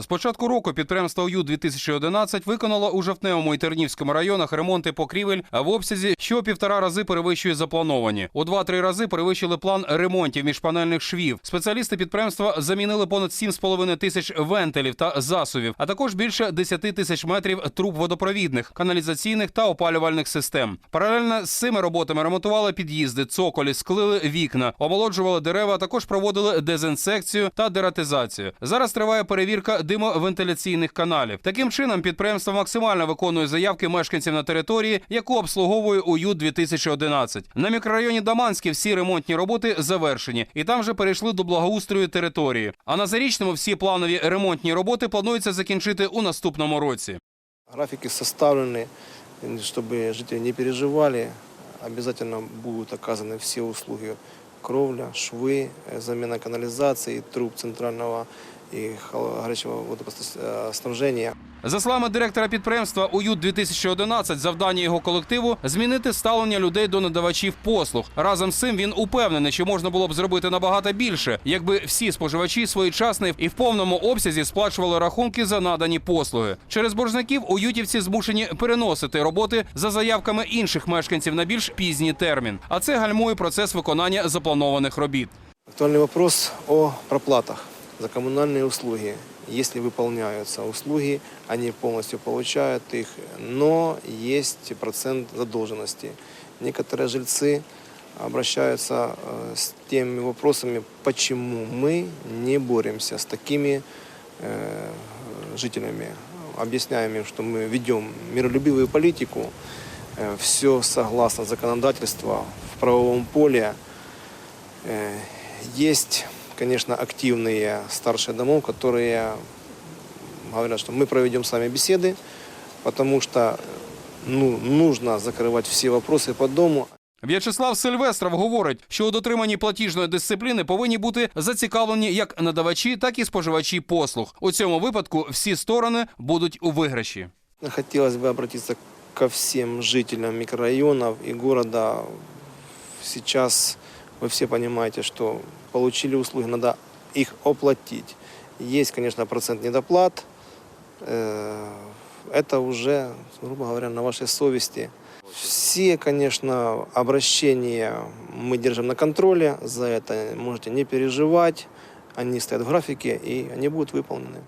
З початку року підприємство УЮ 2011 виконало у Жовтневому і Тернівському районах ремонти покрівель в обсязі, що півтора рази перевищує заплановані. У два-три рази перевищили план ремонтів міжпанельних швів. Спеціалісти підприємства замінили понад 7,5 тисяч вентилів та засувів, а також більше 10 тисяч метрів труб водопровідних, каналізаційних та опалювальних систем. Паралельно з цими роботами ремонтували під'їзди, цоколі, склили вікна, омолоджували дерева, а також проводили дезінсекцію та дератизацію. Зараз триває перевірка димовентиляційних каналів. Таким чином, підприємство максимально виконує заявки мешканців на території, яку обслуговує УЮ 2011 На мікрорайоні Даманський всі ремонтні роботи завершені, і там вже перейшли до благоустрою території. А на зарічному всі планові ремонтні роботи планується закінчити у наступному році. Графики составлены, чтобы жители не переживали. Обязательно будут оказаны все услуги кровля, швы, э, замена канализации, труб центрального и горячего водоснабжения. За словами директора підприємства УЮТ 2011 завдання його колективу змінити ставлення людей до надавачів послуг. Разом з цим він упевнений, що можна було б зробити набагато більше, якби всі споживачі своєчасно і в повному обсязі сплачували рахунки за надані послуги. Через боржників уютівці змушені переносити роботи за заявками інших мешканців на більш пізній термін. А це гальмує процес виконання запланованих робіт. Актуальный вопрос о проплатах за коммунальные услуги. Если выполняются услуги, они полностью получают их, но есть процент задолженности. Некоторые жильцы обращаются э, с теми вопросами, почему мы не боремся с такими э, жителями. Объясняем им, что мы ведем миролюбивую политику, все согласно законодательству в правовом поле. Э, Есть, конечно, активные старшие домов, которые говорят, что мы проведем с вами беседы, потому что ну, нужно закрывать все вопросы по дому. В'ячеслав Сильвестров говорить, що у дотриманні платіжної дисципліни повинні бути зацікавлені як надавачі, так і споживачі послуг. У цьому випадку всі сторони будуть у виграші. Хотелось бы обратиться ко всем жителям микрорайонов и города. Сейчас вы все понимаете, что получили услуги, надо их оплатить. Есть, конечно, процент недоплат. Э, Это уже, грубо говоря, на вашей совести. Все, конечно, обращения мы держим на контроле. За это можете не переживать. Они стоят в графике и они будут выполнены.